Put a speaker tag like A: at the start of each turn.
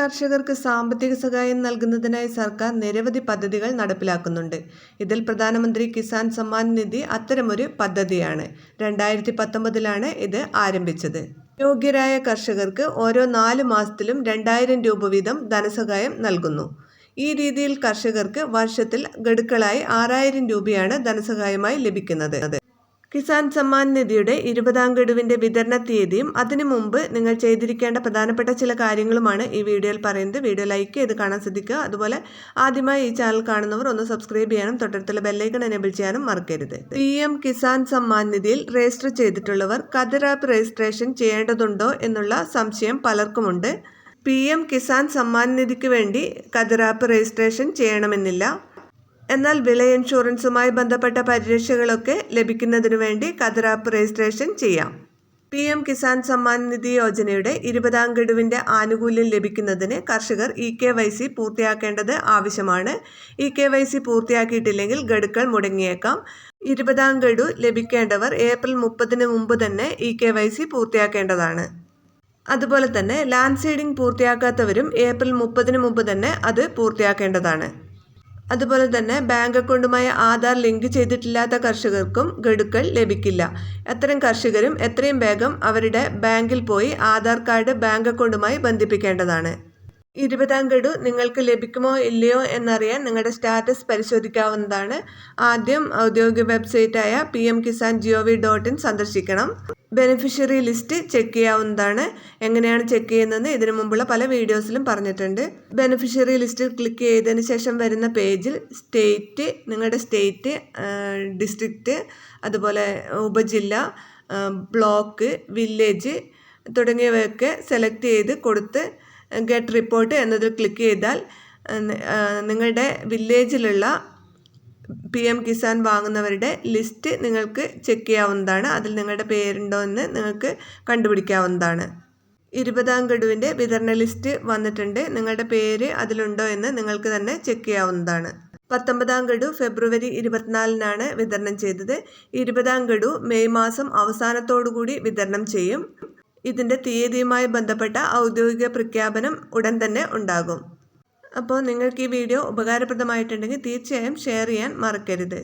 A: കർഷകർക്ക് സാമ്പത്തിക സഹായം നൽകുന്നതിനായി സർക്കാർ നിരവധി പദ്ധതികൾ നടപ്പിലാക്കുന്നുണ്ട്. ഇതിൽ പ്രധാനമന്ത്രി കിസാൻ സമ്മാൻ നിധി അത്തരമൊരു പദ്ധതിയാണ്. രണ്ടായിരത്തി പത്തൊമ്പതിലാണ് ഇത് ആരംഭിച്ചത്. യോഗ്യരായ കർഷകർക്ക് ഓരോ നാല് മാസത്തിലും രണ്ടായിരം രൂപ വീതം ധനസഹായം നൽകുന്നു. ഈ രീതിയിൽ കർഷകർക്ക് വർഷത്തിൽ ഗഡുക്കളായി ആറായിരം രൂപയാണ് ധനസഹായമായി ലഭിക്കുന്നത്. കിസാൻ സമ്മാൻ നിധിയുടെ ഇരുപതാം ഗഡുവിന്റെ വിതരണ തീയതിയും അതിനു മുമ്പ് നിങ്ങൾ ചെയ്തിരിക്കേണ്ട പ്രധാനപ്പെട്ട ചില കാര്യങ്ങളുമാണ് ഈ വീഡിയോയിൽ പറയുന്നത്. വീഡിയോ ലൈക്ക് ചെയ്ത് കാണാൻ ശ്രദ്ധിക്കുക. അതുപോലെ ആദ്യമായി ഈ ചാനൽ കാണുന്നവർ ഒന്ന് സബ്സ്ക്രൈബ് ചെയ്യാനും തൊട്ടടുത്തുള്ള ബെല്ലൈക്കൺ എനേബിൾ ചെയ്യാനും മറക്കരുത്. പി എം കിസാൻ സമ്മാൻ നിധിയിൽ രജിസ്റ്റർ ചെയ്തിട്ടുള്ളവർ കതിർ ആപ്പ് രജിസ്ട്രേഷൻ ചെയ്യേണ്ടതുണ്ടോ എന്നുള്ള സംശയം പലർക്കുമുണ്ട്. പി എം കിസാൻ സമ്മാൻ നിധിക്ക് വേണ്ടി കതിർ ആപ്പ് രജിസ്ട്രേഷൻ ചെയ്യണമെന്നില്ല. എന്നാൽ വിള ഇൻഷുറൻസുമായി ബന്ധപ്പെട്ട പരിരക്ഷകളൊക്കെ ലഭിക്കുന്നതിനു വേണ്ടി കദർ ആപ്പ് രജിസ്ട്രേഷൻ ചെയ്യാം. പി എം കിസാൻ സമ്മാൻ നിധി യോജനയുടെ ഇരുപതാം ഗഡുവിന്റെ ആനുകൂല്യം ലഭിക്കുന്നതിന് കർഷകർ ഇ കെ വൈ സി പൂർത്തിയാക്കേണ്ടത് ആവശ്യമാണ്. ഇ കെ വൈ സി പൂർത്തിയാക്കിയിട്ടില്ലെങ്കിൽ ഗഡുക്കൾ മുടങ്ങിയേക്കാം. ഇരുപതാം ഗഡു ലഭിക്കേണ്ടവർ ഏപ്രിൽ മുപ്പതിന് മുമ്പ് തന്നെ ഇ കെ വൈ സി പൂർത്തിയാക്കേണ്ടതാണ്. അതുപോലെ തന്നെ ലാൻഡ് സീഡിംഗ് പൂർത്തിയാക്കാത്തവരും ഏപ്രിൽ മുപ്പതിന് മുമ്പ് തന്നെ അത് പൂർത്തിയാക്കേണ്ടതാണ്. അതുപോലെ തന്നെ ബാങ്ക് അക്കൗണ്ടുമായി ആധാർ ലിങ്ക് ചെയ്തിട്ടില്ലാത്ത കർഷകർക്കും ഗഡുക്കൾ ലഭിക്കില്ല. അത്തരം കർഷകരും എത്രയും വേഗം അവരുടെ ബാങ്കിൽ പോയി ആധാർ കാർഡ് ബാങ്ക് അക്കൗണ്ടുമായി ബന്ധിപ്പിക്കേണ്ടതാണ്. ഇരുപതാം ഗഡു നിങ്ങൾക്ക് ലഭിക്കുമോ ഇല്ലയോ എന്നറിയാൻ നിങ്ങളുടെ സ്റ്റാറ്റസ് പരിശോധിക്കാവുന്നതാണ്. ആദ്യം ഔദ്യോഗിക വെബ്സൈറ്റായ P M Kisan G O V dot in സന്ദർശിക്കണം. ബെനിഫിഷ്യറി ലിസ്റ്റ് ചെക്ക് ചെയ്യാവുന്നതാണ്. എങ്ങനെയാണ് ചെക്ക് ചെയ്യുന്നത് ഇതിനു മുമ്പുള്ള പല വീഡിയോസിലും പറഞ്ഞിട്ടുണ്ട്. ബെനിഫിഷ്യറി ലിസ്റ്റ് ക്ലിക്ക് ചെയ്തതിന് ശേഷം വരുന്ന പേജിൽ സ്റ്റേറ്റ് നിങ്ങളുടെ സ്റ്റേറ്റ് ഡിസ്ട്രിക്റ്റ് അതുപോലെ ഉപജില്ല ബ്ലോക്ക് വില്ലേജ് തുടങ്ങിയവയൊക്കെ സെലക്ട് ചെയ്ത് കൊടുത്ത് ഗെറ്റ് റിപ്പോർട്ട് എന്നതിൽ ക്ലിക്ക് ചെയ്താൽ നിങ്ങളുടെ വില്ലേജിലുള്ള പി എം കിസാൻ വാങ്ങുന്നവരുടെ ലിസ്റ്റ് നിങ്ങൾക്ക് ചെക്ക് ചെയ്യാവുന്നതാണ്. അതിൽ നിങ്ങളുടെ പേരുണ്ടോ എന്ന് നിങ്ങൾക്ക് കണ്ടുപിടിക്കാവുന്നതാണ്. ഇരുപതാം ഗഡുവിന്റെ വിതരണ ലിസ്റ്റ് വന്നിട്ടുണ്ട്. നിങ്ങളുടെ പേര് അതിലുണ്ടോ എന്ന് നിങ്ങൾക്ക് തന്നെ ചെക്ക് ചെയ്യാവുന്നതാണ്. പത്തൊമ്പതാം ഗഡു ഫെബ്രുവരി ഇരുപത്തിനാലിനാണ് വിതരണം ചെയ്തത്. ഇരുപതാം ഗഡു മെയ് മാസം അവസാനത്തോടുകൂടി വിതരണം ചെയ്യും. ഇതിന്റെ തീയതിയുമായി ബന്ധപ്പെട്ട ഔദ്യോഗിക പ്രഖ്യാപനം ഉടൻ തന്നെ ഉണ്ടാകും. അപ്പോൾ നിങ്ങൾക്ക് ഈ വീഡിയോ ഉപകാരപ്രദമായിട്ടുണ്ടെങ്കിൽ തീർച്ചയായും ഷെയർ ചെയ്യാൻ മറക്കരുത്.